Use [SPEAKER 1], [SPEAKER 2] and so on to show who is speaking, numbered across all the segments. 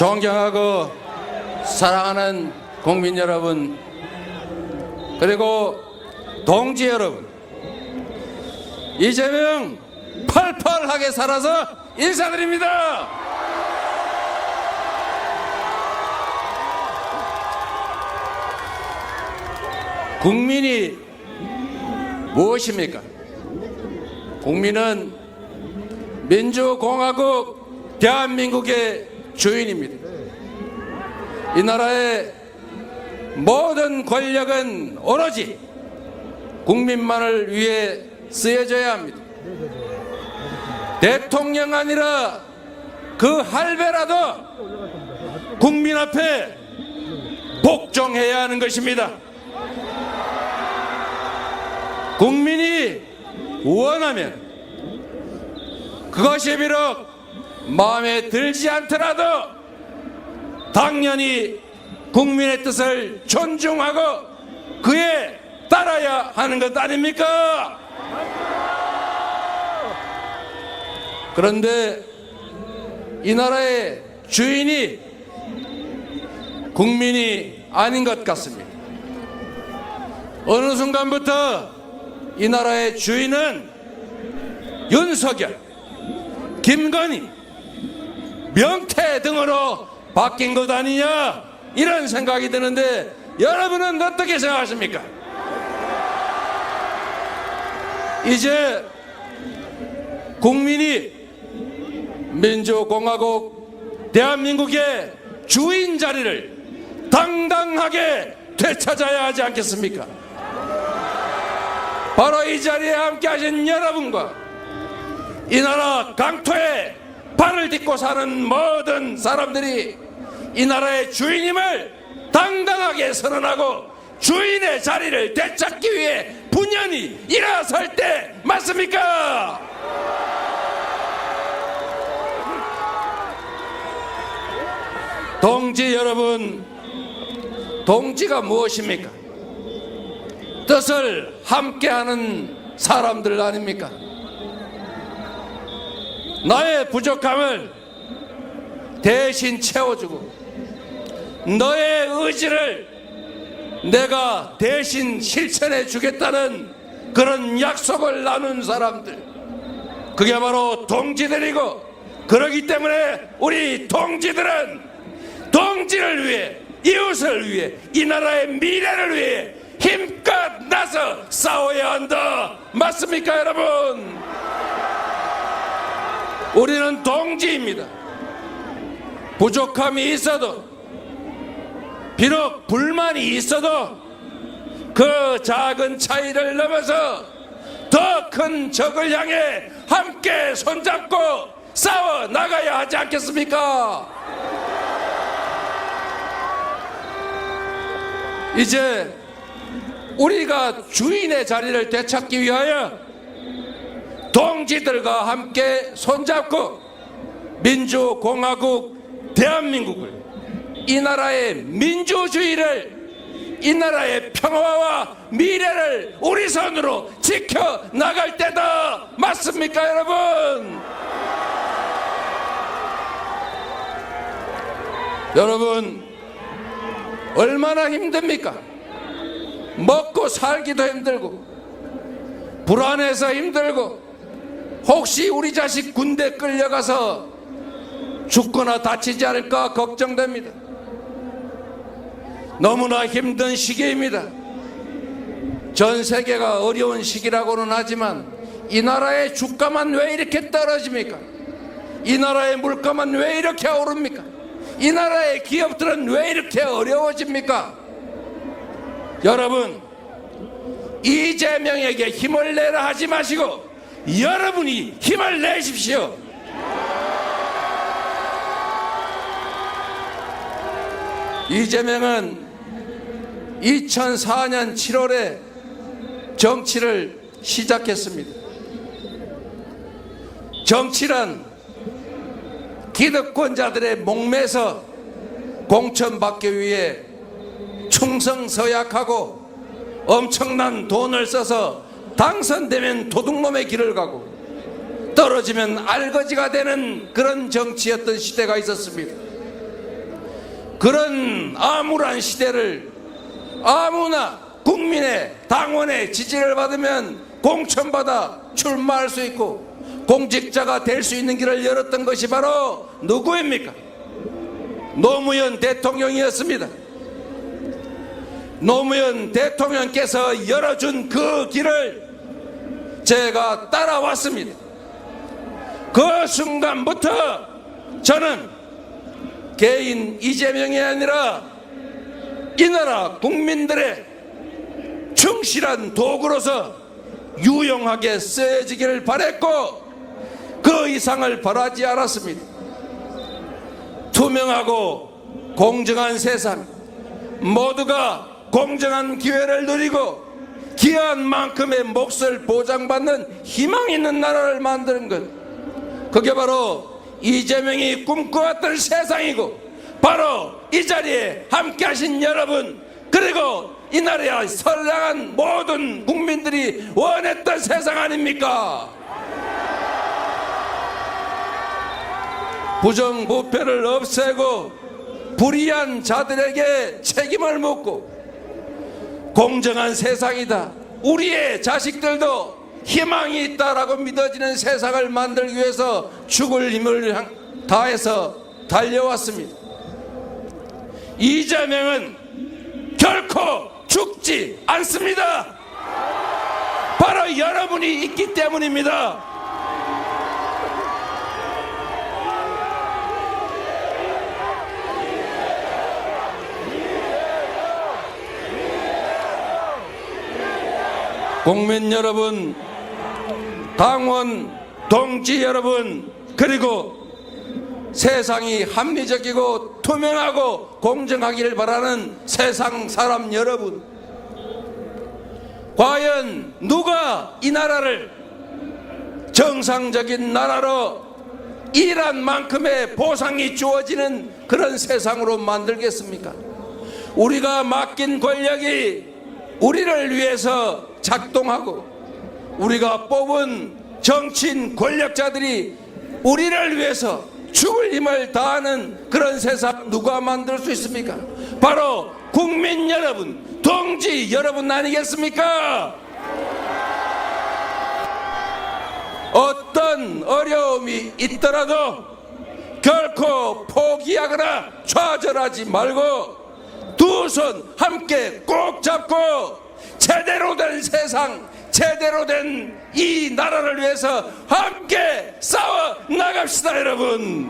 [SPEAKER 1] 존경하고 사랑하는 국민 여러분 그리고 동지 여러분 이재명 팔팔하게 살아서 인사드립니다. 국민이 무엇입니까? 국민은 민주공화국 대한민국의 주인입니다. 이 나라의 모든 권력은 오로지 국민만을 위해 쓰여져야 합니다. 대통령 아니라 그 할배라도 국민 앞에 복종해야 하는 것입니다. 국민이 원하면 그것이 비록 마음에 들지 않더라도 당연히 국민의 뜻을 존중하고 그에 따라야 하는 것 아닙니까? 그런데 이 나라의 주인이 국민이 아닌 것 같습니다. 어느 순간부터 이 나라의 주인은 윤석열, 김건희, 명태 등으로 바뀐 것 아니냐 이런 생각이 드는데 여러분은 어떻게 생각하십니까? 이제 국민이 민주공화국 대한민국의 주인 자리를 당당하게 되찾아야 하지 않겠습니까? 바로 이 자리에 함께 하신 여러분과 이 나라 강토에 발을 딛고 사는 모든 사람들이 이 나라의 주인임을 당당하게 선언하고 주인의 자리를 되찾기 위해 분연히 일어설 때 맞습니까? 동지 여러분, 동지가 무엇입니까? 뜻을 함께하는 사람들 아닙니까? 나의 부족함을 대신 채워주고 너의 의지를 내가 대신 실천해 주겠다는 그런 약속을 나눈 사람들. 그게 바로 동지들이고 그러기 때문에 우리 동지들은 동지를 위해 이웃을 위해 이 나라의 미래를 위해 힘껏 나서 싸워야 한다. 맞습니까 여러분 우리는 동지입니다 부족함이 있어도 비록 불만이 있어도 그 작은 차이를 넘어서 더 큰 적을 향해 함께 손잡고 싸워 나가야 하지 않겠습니까? 이제 우리가 주인의 자리를 되찾기 위하여 동지들과 함께 손잡고 민주공화국 대한민국을 이 나라의 민주주의를 이 나라의 평화와 미래를 우리 손으로 지켜 나갈 때다 맞습니까 여러분? 여러분 얼마나 힘듭니까? 먹고 살기도 힘들고 불안해서 힘들고 혹시 우리 자식 군대 끌려가서 죽거나 다치지 않을까 걱정됩니다. 너무나 힘든 시기입니다. 전 세계가 어려운 시기라고는 하지만 이 나라의 주가만 왜 이렇게 떨어집니까? 이 나라의 물가만 왜 이렇게 오릅니까? 이 나라의 기업들은 왜 이렇게 어려워집니까? 여러분, 이재명에게 힘을 내라 하지 마시고 여러분이 힘을 내십시오. 이재명은 2004년 7월에 정치를 시작했습니다. 정치란 기득권자들의 목매서 공천받기 위해 충성서약하고 엄청난 돈을 써서 당선되면 도둑놈의 길을 가고 떨어지면 알거지가 되는 그런 정치였던 시대가 있었습니다. 그런 암울한 시대를 아무나 국민의 당원의 지지를 받으면 공천받아 출마할 수 있고 공직자가 될 수 있는 길을 열었던 것이 바로 누구입니까? 노무현 대통령이었습니다. 노무현 대통령께서 열어준 그 길을 제가 따라왔습니다. 그 순간부터 저는 개인 이재명이 아니라 이 나라 국민들의 충실한 도구로서 유용하게 쓰여지기를 바랬고 그 이상을 바라지 않았습니다. 투명하고 공정한 세상 모두가 공정한 기회를 누리고 기한 만큼의 몫을 보장받는 희망 있는 나라를 만드는 것 그게 바로 이재명이 꿈꿔왔던 세상이고 바로 이 자리에 함께 하신 여러분 그리고 이 나라의 선량한 모든 국민들이 원했던 세상 아닙니까? 부정부패를 없애고 불의한 자들에게 책임을 묻고 공정한 세상이다. 우리의 자식들도 희망이 있다라고 믿어지는 세상을 만들기 위해서 죽을 힘을 향- 다해서 달려왔습니다. 이재명은 결코 죽지 않습니다. 바로 여러분이 있기 때문입니다. 국민 여러분, 당원, 동지 여러분, 그리고 세상이 합리적이고 투명하고 공정하기를 바라는 세상 사람 여러분. 과연 누가 이 나라를 정상적인 나라로 일한 만큼의 보상이 주어지는 그런 세상으로 만들겠습니까? 우리가 맡긴 권력이 우리를 위해서 작동하고 우리가 뽑은 정치인 권력자들이 우리를 위해서 죽을 힘을 다하는 그런 세상 누가 만들 수 있습니까? 바로 국민 여러분, 동지 여러분 아니겠습니까? 어떤 어려움이 있더라도 결코 포기하거나 좌절하지 말고 두 손 함께 꼭 잡고 제대로 된 세상, 제대로 된 이 나라를 위해서 함께 싸워 나갑시다, 여러분.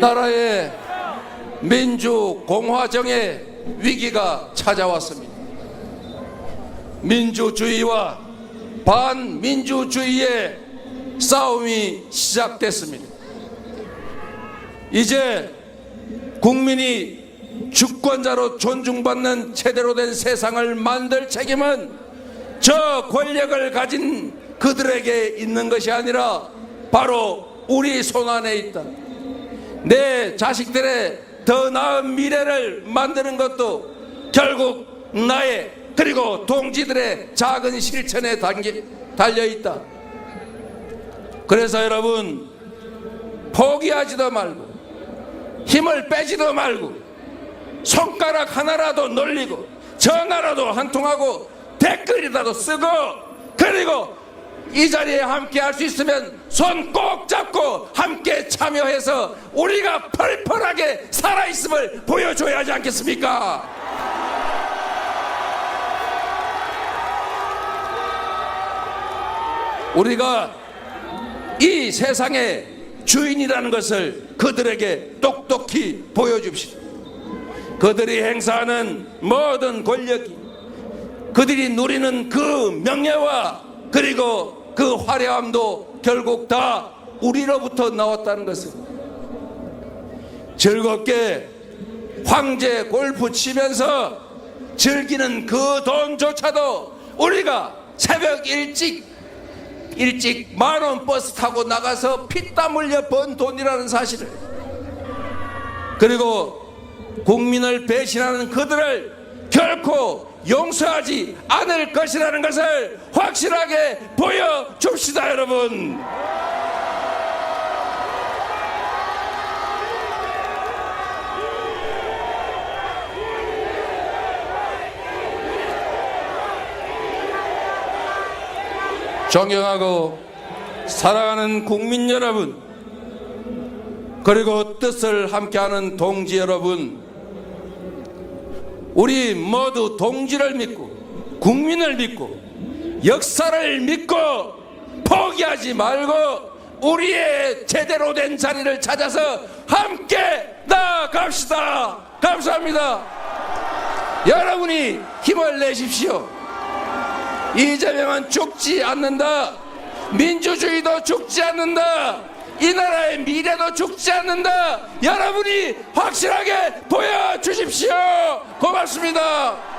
[SPEAKER 1] 나라의 민주 공화정의 위기가 찾아왔습니다. 민주주의와 반민주주의의 싸움이 시작됐습니다. 이제 국민이 주권자로 존중받는 제대로 된 세상을 만들 책임은 저 권력을 가진 그들에게 있는 것이 아니라 바로 우리 손 안에 있다. 내 자식들의 더 나은 미래를 만드는 것도 결국 나의 그리고 동지들의 작은 실천에 담겨, 달려 있다. 그래서 여러분 포기하지도 말고 힘을 빼지도 말고 손가락 하나라도 놀리고 전화라도 한 통하고 댓글이라도 쓰고 그리고 이 자리에 함께 할 수 있으면 손 꼭 잡고 함께 참여해서 우리가 펄펄하게 살아있음을 보여줘야 하지 않겠습니까? 우리가 이 세상의 주인이라는 것을 그들에게 똑똑히 보여줍시다. 그들이 행사하는 모든 권력이 그들이 누리는 그 명예와 그리고 그 화려함도 결국 다 우리로부터 나왔다는 것을 즐겁게 황제 골프 치면서 즐기는 그 돈조차도 우리가 새벽 일찍 일찍 만 원 버스 타고 나가서 피땀 흘려 번 돈이라는 사실을. 그리고 국민을 배신하는 그들을 결코 용서하지 않을 것이라는 것을 확실하게 보여줍시다 여러분 존경하고 사랑하는 국민 여러분 그리고 뜻을 함께하는 동지 여러분 우리 모두 동지를 믿고 국민을 믿고 역사를 믿고 포기하지 말고 우리의 제대로 된 자리를 찾아서 함께 나아갑시다. 감사합니다. 여러분이 힘을 내십시오 이재명은 죽지 않는다. 민주주의도 죽지 않는다. 이 나라의 미래도 죽지 않는다. 여러분이 확실하게 보여주십시오. 고맙습니다.